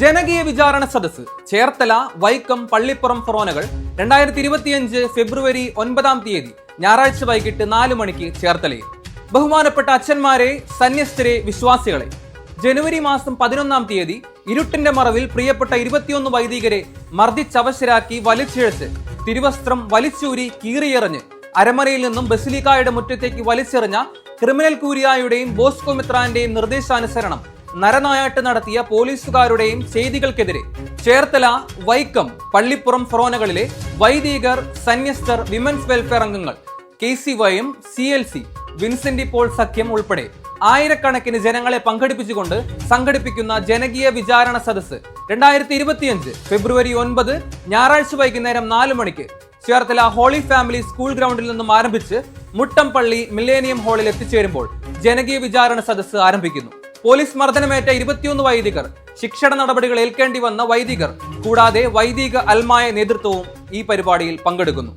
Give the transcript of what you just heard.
ജനകീയ വിചാരണ സദസ് ചേർത്തല വൈക്കം പള്ളിപ്പുറം ഫൊറോനകൾ രണ്ടായിരത്തി ഇരുപത്തിയഞ്ച് ഫെബ്രുവരി ഒൻപതാം തീയതി ഞായറാഴ്ച വൈകിട്ട് നാല് മണിക്ക് ചേർത്തലയിൽ. ബഹുമാനപ്പെട്ട അച്ഛന്മാരെ സന്യസ്തരെ വിശ്വാസികളെ ജനുവരി മാസം പതിനൊന്നാം തീയതി ഇരുട്ടിന്റെ മറവിൽ പ്രിയപ്പെട്ട ഇരുപത്തിയൊന്ന് വൈദികരെ മർദ്ദിച്ചവശരാക്കി വലിച്ചിഴച്ച് തിരുവസ്ത്രം വലിച്ചൂരി കീറിയെറിഞ്ഞ് അരമനയിൽ നിന്നും ബസിലിക്കായുടെ മുറ്റത്തേക്ക് വലിച്ചെറിഞ്ഞ ക്രിമിനൽ കൂരിയായുടെയും ബോസ്കോ മിത്രാന്റെയും നിർദ്ദേശാനുസരണം നരനായാട്ട് നടത്തിയ പോലീസുകാരുടെയും ചെയ്തികൾക്കെതിരെ ചേർത്തല വൈക്കം പള്ളിപ്പുറം ഫൊറോനകളിലെ വൈദികർ സന്യസ്തർ വിമൻസ് വെൽഫെയർ അംഗങ്ങൾ K C വൈയും C L C Vincent Paul സഖ്യം ഉൾപ്പെടെ ആയിരക്കണക്കിന് ജനങ്ങളെ പങ്കെടുപ്പിച്ചുകൊണ്ട് സംഘടിപ്പിക്കുന്ന ജനകീയ വിചാരണ സദസ്സ് രണ്ടായിരത്തി ഇരുപത്തിയഞ്ച് ഫെബ്രുവരി ഒൻപത് ഞായറാഴ്ച വൈകുന്നേരം നാല് മണിക്ക് ചേർത്തല ഹോളി ഫാമിലി സ്കൂൾ ഗ്രൗണ്ടിൽ നിന്നും ആരംഭിച്ച് മുട്ടംപള്ളി മില്ലേനിയം ഹാളിൽ എത്തിച്ചേരുമ്പോൾ ജനകീയ വിചാരണ സദസ്സ് ആരംഭിക്കുന്നു. പോലീസ് മർദ്ദനമേറ്റ ഇരുപത്തിയൊന്ന് വൈദികർ. ശിക്ഷണ നടപടികൾ ഏൽക്കേണ്ടി വന്ന വൈദികർ. കൂടാതെ വൈദിക അൽമായ നേതൃത്വവും ഈ പരിപാടിയിൽ പങ്കെടുക്കുന്നു.